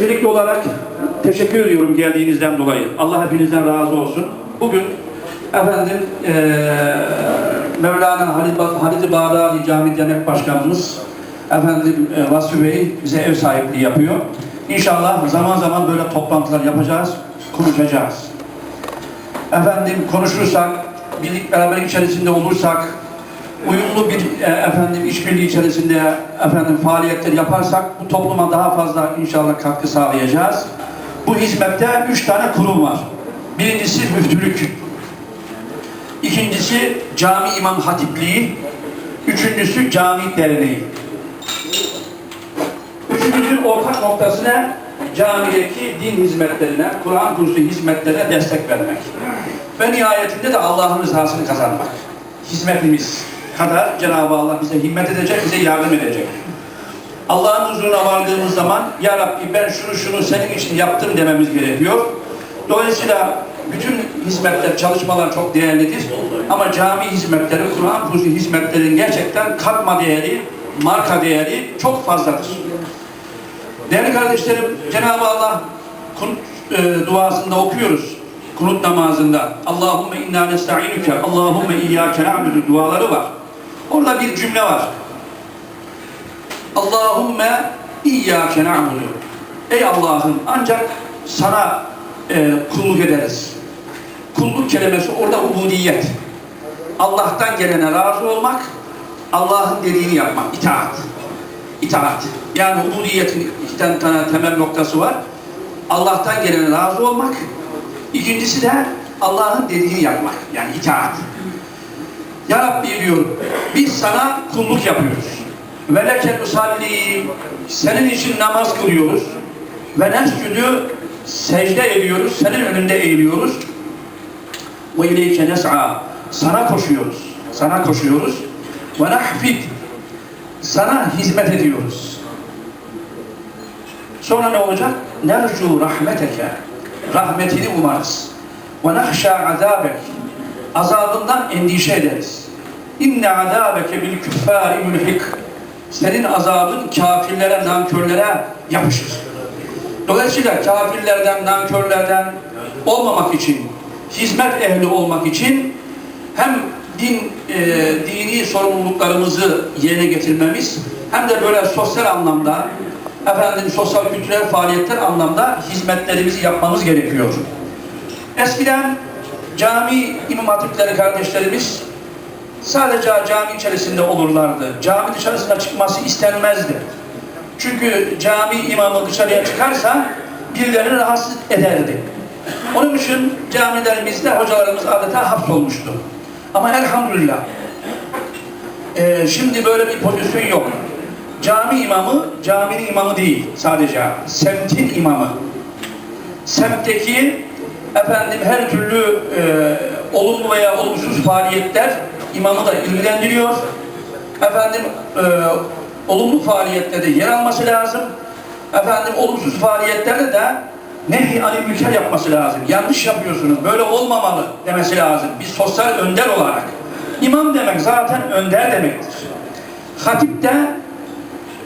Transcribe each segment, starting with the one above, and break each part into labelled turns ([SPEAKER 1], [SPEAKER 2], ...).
[SPEAKER 1] Öncelikli olarak teşekkür ediyorum geldiğinizden dolayı. Allah hepinizden razı olsun. Bugün efendim eee Mevlana Halid, Halid-i Bağdadi Cami Dernek Başkanımız efendim e, Vasfi Bey bize ev sahipliği yapıyor. İnşallah zaman zaman böyle toplantılar yapacağız, konuşacağız. Efendim konuşursak, birlik beraberlik içerisinde olursak, uyumlu bir e, efendim işbirliği içerisinde efendim faaliyetler yaparsak bu topluma daha fazla inşallah katkı sağlayacağız. Bu hizmette üç tane kurum var. Birincisi müftülük. İkincisi cami imam hatipliği. Üçüncüsü cami derneği. Üçümüzün ortak noktası ne? Camideki din hizmetlerine, Kur'an kursu hizmetlerine destek vermek. Ve nihayetinde de Allah'ın rızasını kazanmak. Hizmetimiz kadar Cenab-ı Allah bize himmet edecek, bize yardım edecek. Allah'ın huzuruna vardığımız zaman Ya Rabbi ben şunu şunu senin için yaptım dememiz gerekiyor. Dolayısıyla bütün hizmetler, çalışmalar çok değerlidir. Ama cami hizmetleri, Kur'an kursu hizmetlerin gerçekten katma değeri, marka değeri çok fazladır. Değerli kardeşlerim, Cenab-ı Allah kunut e, duasında okuyoruz. Kunut namazında. Allahümme inna nesta'inuke, Allahümme iyyâke na'budu duaları var. Orada bir cümle var. Allahümme iyyâke na'budu. Ey Allah'ım ancak sana e, kulluk ederiz. Kulluk kelimesi orada ubudiyet. Allah'tan gelene razı olmak, Allah'ın dediğini yapmak, itaat. İtaat. Yani ubudiyetin iki tane, temel noktası var. Allah'tan gelene razı olmak. İkincisi de Allah'ın dediğini yapmak. Yani itaat. Ya Rabbi diyor, biz sana kulluk yapıyoruz. Ve leke senin için namaz kılıyoruz. Ve nescüdü, secde ediyoruz, senin önünde eğiliyoruz. Ve ileyke nes'a, sana koşuyoruz. Sana koşuyoruz. Ve nahfid, sana hizmet ediyoruz. Sonra ne olacak? Nercu rahmeteke. Rahmetini umarız. Ve nahşa azabek. Azabından endişe ederiz. İnne azabeke bil küffari mülhik. Senin azabın kafirlere, nankörlere yapışır. Dolayısıyla kafirlerden, nankörlerden olmamak için, hizmet ehli olmak için hem din e, dini sorumluluklarımızı yerine getirmemiz hem de böyle sosyal anlamda efendim sosyal kültürel faaliyetler anlamda hizmetlerimizi yapmamız gerekiyor. Eskiden cami imam hatipleri kardeşlerimiz sadece cami içerisinde olurlardı. Cami dışarısına çıkması istenmezdi. Çünkü cami imamı dışarıya çıkarsa birilerini rahatsız ederdi. Onun için camilerimizde hocalarımız adeta hapsolmuştu. Ama elhamdülillah eee, şimdi böyle bir pozisyon yok. Cami imamı, caminin imamı değil sadece. Semtin imamı. Semtteki efendim her türlü eee, olumlu veya olumsuz faaliyetler imamı da ilgilendiriyor. Efendim eee, olumlu faaliyetlerde yer alması lazım. Efendim olumsuz faaliyetlerde de nehi anil mülker yapması lazım. Yanlış yapıyorsunuz, böyle olmamalı demesi lazım. Bir sosyal önder olarak. İmam demek zaten önder demektir. Hatip de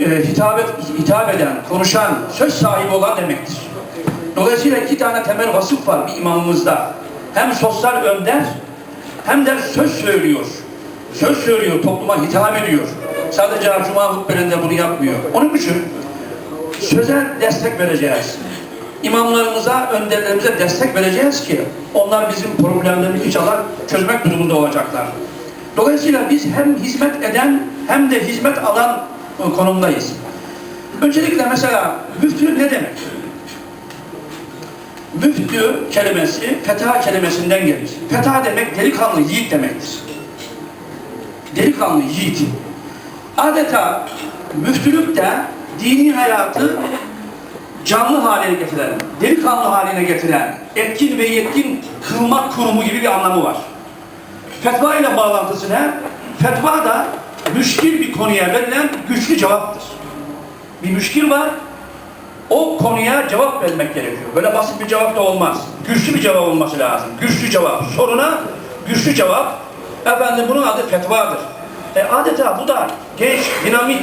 [SPEAKER 1] e, hitap, hitap eden, konuşan, söz sahibi olan demektir. Dolayısıyla iki tane temel vasıf var bir imamımızda. Hem sosyal önder hem de söz söylüyor. Söz söylüyor, topluma hitap ediyor. Sadece Cuma hutbelerinde bunu yapmıyor. Onun için söze destek vereceğiz. İmamlarımıza, önderlerimize destek vereceğiz ki onlar bizim problemlerimizi inşallah çözmek durumunda olacaklar. Dolayısıyla biz hem hizmet eden hem de hizmet alan konumdayız. Öncelikle mesela müftü ne demek? Müftü kelimesi fetha kelimesinden gelir. Fetha demek delikanlı, yiğit demektir. Delikanlı, yiğit. Adeta müftülük de dini hayatı canlı haline getiren, delikanlı haline getiren, etkin ve yetkin kılmak kurumu gibi bir anlamı var. Fetva ile bağlantısı ne? Fetva da müşkil bir konuya verilen güçlü cevaptır. Bir müşkil var, o konuya cevap vermek gerekiyor. Böyle basit bir cevap da olmaz. Güçlü bir cevap olması lazım. Güçlü cevap. Soruna güçlü cevap. Efendim bunun adı fetvadır. E, adeta bu da genç, dinamik,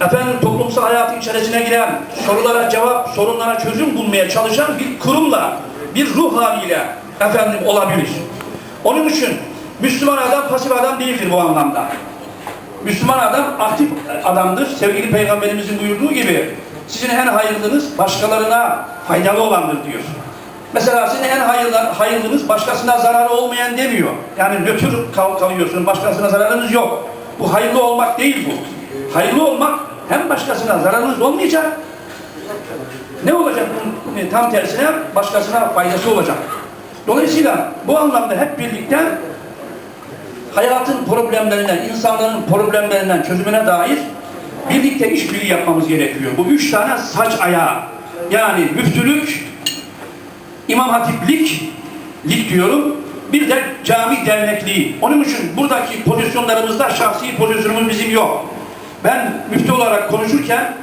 [SPEAKER 1] efendim toplumsal hayatın içerisine giren, sorulara cevap, sorunlara çözüm bulmaya çalışan bir kurumla, bir ruh haliyle efendim olabilir. Onun için Müslüman adam pasif adam değildir bu anlamda. Müslüman adam aktif adamdır. Sevgili Peygamberimizin buyurduğu gibi sizin en hayırlınız başkalarına faydalı olandır diyor. Mesela sizin en hayırlı, hayırlınız başkasına zararı olmayan demiyor. Yani nötr kal kalıyorsun, başkasına zararınız yok. Bu hayırlı olmak değil bu. Hayırlı olmak hem başkasına zararınız olmayacak, ne olacak bunun tam tersine başkasına faydası olacak. Dolayısıyla bu anlamda hep birlikte hayatın problemlerinden, insanların problemlerinden çözümüne dair birlikte işbirliği yapmamız gerekiyor. Bu üç tane saç ayağı yani müftülük, imam hatiplik, lik diyorum, bir de cami dernekliği. Onun için buradaki pozisyonlarımızda şahsi pozisyonumuz bizim yok. Ben müftü olarak konuşurken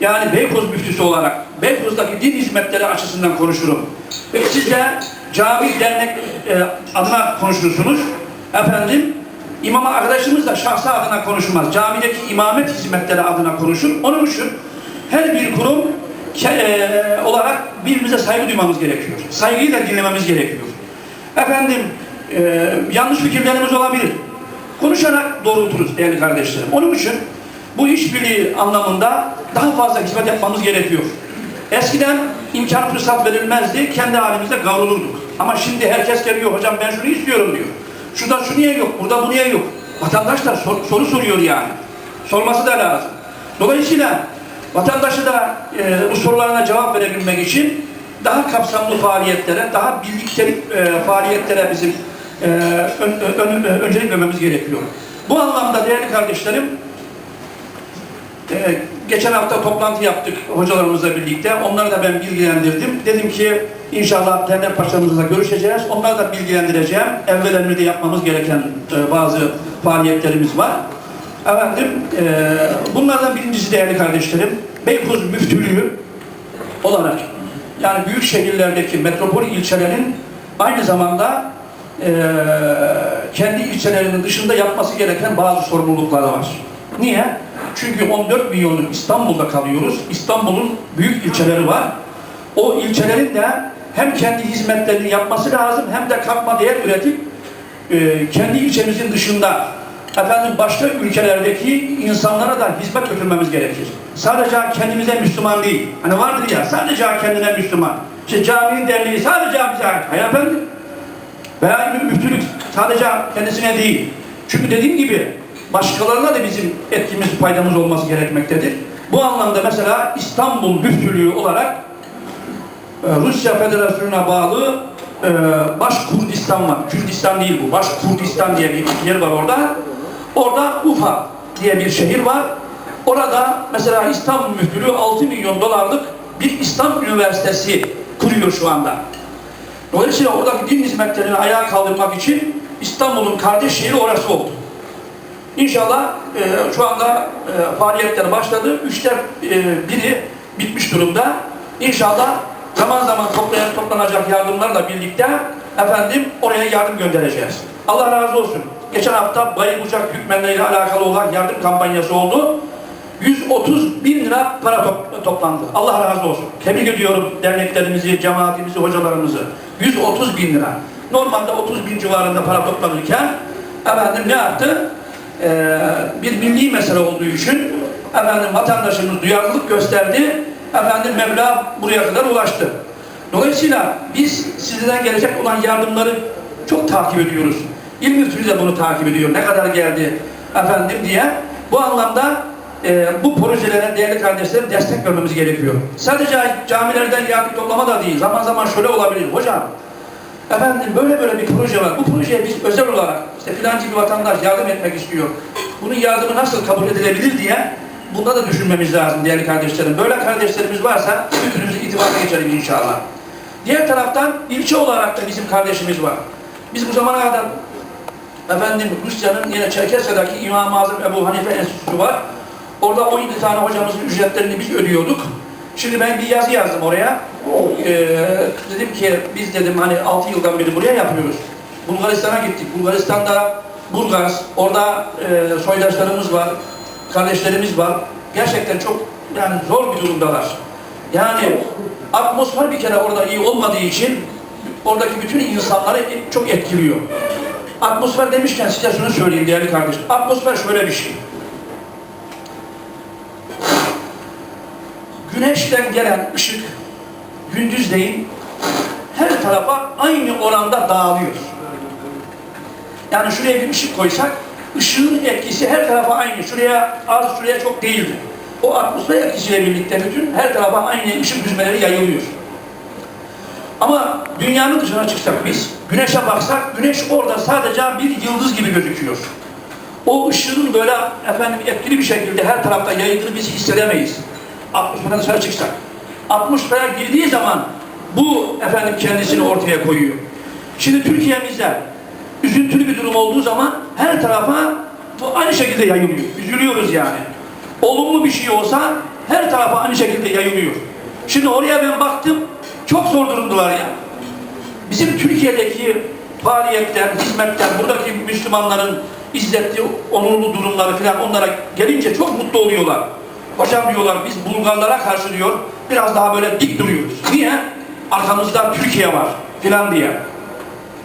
[SPEAKER 1] yani Beykoz müftüsü olarak Beykoz'daki din hizmetleri açısından konuşurum. Ve siz de cami dernek e, adına konuşursunuz. Efendim imam arkadaşımız da şahsı adına konuşmaz. Camideki imamet hizmetleri adına konuşur. Onun için her bir kurum e, olarak birbirimize saygı duymamız gerekiyor. Saygıyla dinlememiz gerekiyor. Efendim e, yanlış fikirlerimiz olabilir. Konuşarak doğrulturuz değerli kardeşlerim. Onun için bu işbirliği anlamında daha fazla hizmet yapmamız gerekiyor. Eskiden imkan fırsat verilmezdi, kendi halimizde kavrulurduk. Ama şimdi herkes geliyor, hocam ben şunu istiyorum diyor. Şurada şu niye yok, burada bu niye yok? Vatandaşlar sor- soru soruyor yani. Sorması da lazım. Dolayısıyla vatandaşı da e, bu sorularına cevap verebilmek için daha kapsamlı faaliyetlere, daha birliktelik e, faaliyetlere bizim e, ön, ön, ön- öncelik vermemiz gerekiyor. Bu anlamda değerli kardeşlerim, ee, geçen hafta toplantı yaptık hocalarımızla birlikte. Onları da ben bilgilendirdim. Dedim ki inşallah dernek başkanımızla görüşeceğiz. Onları da bilgilendireceğim. Evvel emride yapmamız gereken e, bazı faaliyetlerimiz var. Efendim, e, bunlardan birincisi değerli kardeşlerim, Beykoz Müftülüğü olarak yani büyük şehirlerdeki metropol ilçelerin aynı zamanda e, kendi ilçelerinin dışında yapması gereken bazı sorumlulukları var. Niye? Çünkü 14 milyonluk İstanbul'da kalıyoruz. İstanbul'un büyük ilçeleri var. O ilçelerin de hem kendi hizmetlerini yapması lazım hem de katma değer üretip e, kendi ilçemizin dışında efendim başka ülkelerdeki insanlara da hizmet götürmemiz gerekir. Sadece kendimize Müslüman değil. Hani vardır ya sadece kendine Müslüman. İşte caminin derneği sadece bize ait. Hayır efendim. Veya müftülük sadece kendisine değil. Çünkü dediğim gibi başkalarına da bizim etkimiz, faydamız olması gerekmektedir. Bu anlamda mesela İstanbul Müftülüğü olarak Rusya Federasyonu'na bağlı e, Baş Kurdistan var. Kürdistan değil bu. Baş Kurdistan diye bir yer var orada. Orada Ufa diye bir şehir var. Orada mesela İstanbul Müftülüğü 6 milyon dolarlık bir İslam Üniversitesi kuruyor şu anda. Dolayısıyla oradaki din hizmetlerini ayağa kaldırmak için İstanbul'un kardeş şehri orası oldu. İnşallah e, şu anda e, faaliyetler başladı. Üçte e, biri bitmiş durumda. İnşallah zaman zaman toplayan, toplanacak yardımlarla birlikte efendim oraya yardım göndereceğiz. Allah razı olsun. Geçen hafta bayım uçak hükmenleriyle alakalı olan yardım kampanyası oldu. 130 bin lira para top- toplandı. Allah razı olsun. Tebrik ediyorum derneklerimizi, cemaatimizi, hocalarımızı. 130 bin lira. Normalde 30 bin civarında para toplanırken efendim ne yaptı? Ee, bir milli mesele olduğu için efendim vatandaşımız duyarlılık gösterdi. Efendim meblağ buraya kadar ulaştı. Dolayısıyla biz sizden gelecek olan yardımları çok takip ediyoruz. İl de bunu takip ediyor. Ne kadar geldi efendim diye. Bu anlamda e, bu projelere değerli kardeşlerim destek vermemiz gerekiyor. Sadece camilerden yardım toplama da değil. Zaman zaman şöyle olabilir. Hocam Efendim böyle böyle bir proje var. Bu projeye biz özel olarak işte filancı bir vatandaş yardım etmek istiyor. Bunun yardımı nasıl kabul edilebilir diye bunda da düşünmemiz lazım değerli kardeşlerim. Böyle kardeşlerimiz varsa bütünümüzü itibara geçelim inşallah. Diğer taraftan ilçe olarak da bizim kardeşimiz var. Biz bu zamana kadar efendim Rusya'nın yine Çerkesya'daki İmam-ı Azam Ebu Hanife Enstitüsü var. Orada 17 tane hocamızın ücretlerini biz ödüyorduk. Şimdi ben bir yazı yazdım oraya. Ee, dedim ki biz dedim hani 6 yıldan beri buraya yapıyoruz. Bulgaristan'a gittik. Bulgaristan'da Burgaz, orada e, soydaşlarımız var, kardeşlerimiz var. gerçekten çok yani zor bir durumdalar. Yani atmosfer bir kere orada iyi olmadığı için oradaki bütün insanları çok etkiliyor. Atmosfer demişken size şunu söyleyeyim değerli kardeşim. Atmosfer şöyle bir şey. Güneşten gelen ışık gündüzleyin her tarafa aynı oranda dağılıyor. Yani şuraya bir ışık koysak ışığın etkisi her tarafa aynı. Şuraya az, şuraya çok değildir. O atmosfer etkisiyle birlikte bütün her tarafa aynı ışık düzmeleri yayılıyor. Ama dünyanın dışına çıksak biz, güneşe baksak, güneş orada sadece bir yıldız gibi gözüküyor. O ışığın böyle efendim etkili bir şekilde her tarafta yayıldığını biz hissedemeyiz. Atmosferden dışarı çıksak. Atmosfere girdiği zaman bu efendim kendisini ortaya koyuyor. Şimdi Türkiye'mizde üzüntülü bir durum olduğu zaman her tarafa bu aynı şekilde yayılıyor. Üzülüyoruz yani. Olumlu bir şey olsa her tarafa aynı şekilde yayılıyor. Şimdi oraya ben baktım, çok zor durumdular ya. Bizim Türkiye'deki faaliyetler, hizmetler, buradaki Müslümanların izzettiği onurlu durumları falan onlara gelince çok mutlu oluyorlar. Hocam diyorlar biz Bulgarlara karşı diyor biraz daha böyle dik duruyoruz. Niye? Arkamızda Türkiye var filan diye.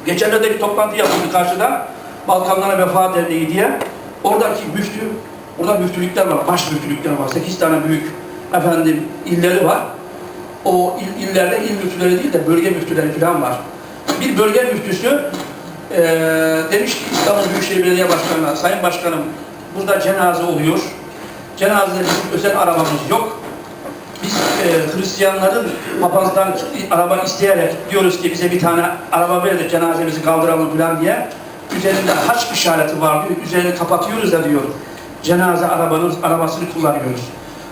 [SPEAKER 1] Geçenlerde bir toplantı yapıldı karşıda. Balkanlara Vefa Derneği diye. Oradaki müftü, orada müftülükler var, baş müftülükler var. 8 tane büyük efendim illeri var. O il, illerde il müftüleri değil de bölge müftüleri falan var. Bir bölge müftüsü eee demiş ki İstanbul Büyükşehir Belediye Başkanı'na, Sayın Başkanım burada cenaze oluyor. Cenazede bizim özel arabamız yok. Biz e, Hristiyanların papazdan araba isteyerek diyoruz ki bize bir tane araba ver de cenazemizi kaldıralım falan diye. Üzerinde haç işareti var diyor. Üzerini kapatıyoruz da diyor. Cenaze arabanın arabasını kullanıyoruz.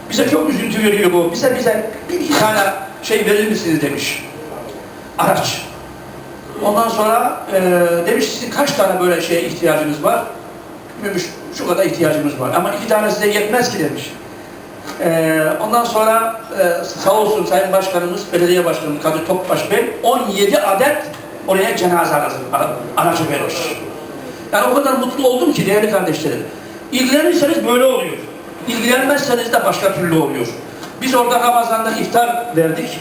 [SPEAKER 1] Bize çok üzüntü veriyor bu. Bize bize bir iki tane şey verir misiniz demiş. Araç. Ondan sonra e, demiş sizin kaç tane böyle şeye ihtiyacınız var? Demiş şu kadar ihtiyacımız var. Ama iki tane size yetmez ki demiş. Ee, ondan sonra e, sağ olsun Sayın Başkanımız, Belediye Başkanımız Kadı Topbaş Bey 17 adet oraya cenaze aracı, aracı vermiş. Yani o kadar mutlu oldum ki değerli kardeşlerim. İlgilenirseniz böyle oluyor. İlgilenmezseniz de başka türlü oluyor. Biz orada Ramazan'da iftar verdik.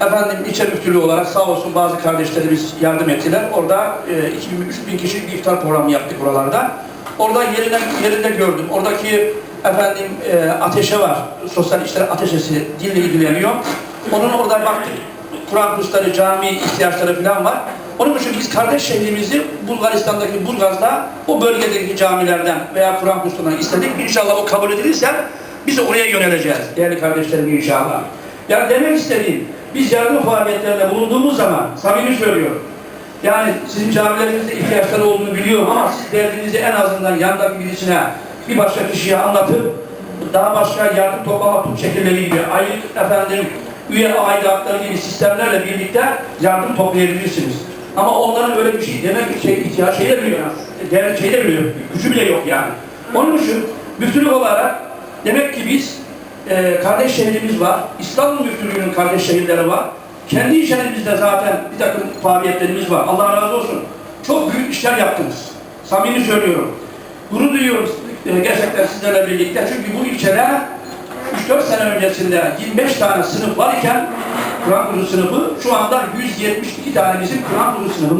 [SPEAKER 1] Efendim ilçe müftülüğü olarak sağ olsun bazı kardeşlerimiz yardım ettiler. Orada e, 2000-3000 kişilik bir iftar programı yaptık buralarda. Orada yerine, yerinde gördüm. Oradaki efendim e, ateşe var. Sosyal işler ateşesi dille ilgileniyor. Onun orada baktık. Kur'an kursları, cami ihtiyaçları falan var. Onun için biz kardeş şehrimizi Bulgaristan'daki Burgaz'da o bölgedeki camilerden veya Kur'an kurslarından istedik. İnşallah o kabul edilirse biz oraya yöneleceğiz. Değerli kardeşlerim inşallah. Yani demek istediğim biz yardım faaliyetlerinde bulunduğumuz zaman samimi söylüyorum. Yani sizin camilerinizde ihtiyaçları olduğunu biliyorum ama siz derdinizi en azından yandaki birisine bir başka kişiye anlatıp daha başka yardım toplama tüm şekilleri gibi aylık efendim üye aidatları gibi sistemlerle birlikte yardım toplayabilirsiniz. Ama onların öyle bir şey demek ki şey ihtiyaç şeyde bile yok. Değer şeyde bile yok. Gücü bile yok yani. Onun için müftülük olarak demek ki biz e, kardeş şehrimiz var. İslam müftülüğünün kardeş şehirleri var. Kendi içerimizde zaten bir takım faaliyetlerimiz var. Allah razı olsun. Çok büyük işler yaptınız. Samimi söylüyorum. Gurur duyuyoruz e, gerçekten sizlerle birlikte. Çünkü bu ilçede 3-4 sene öncesinde 25 tane sınıf var iken Kur'an kursu sınıfı şu anda 172 tane bizim Kur'an kursu sınıfımız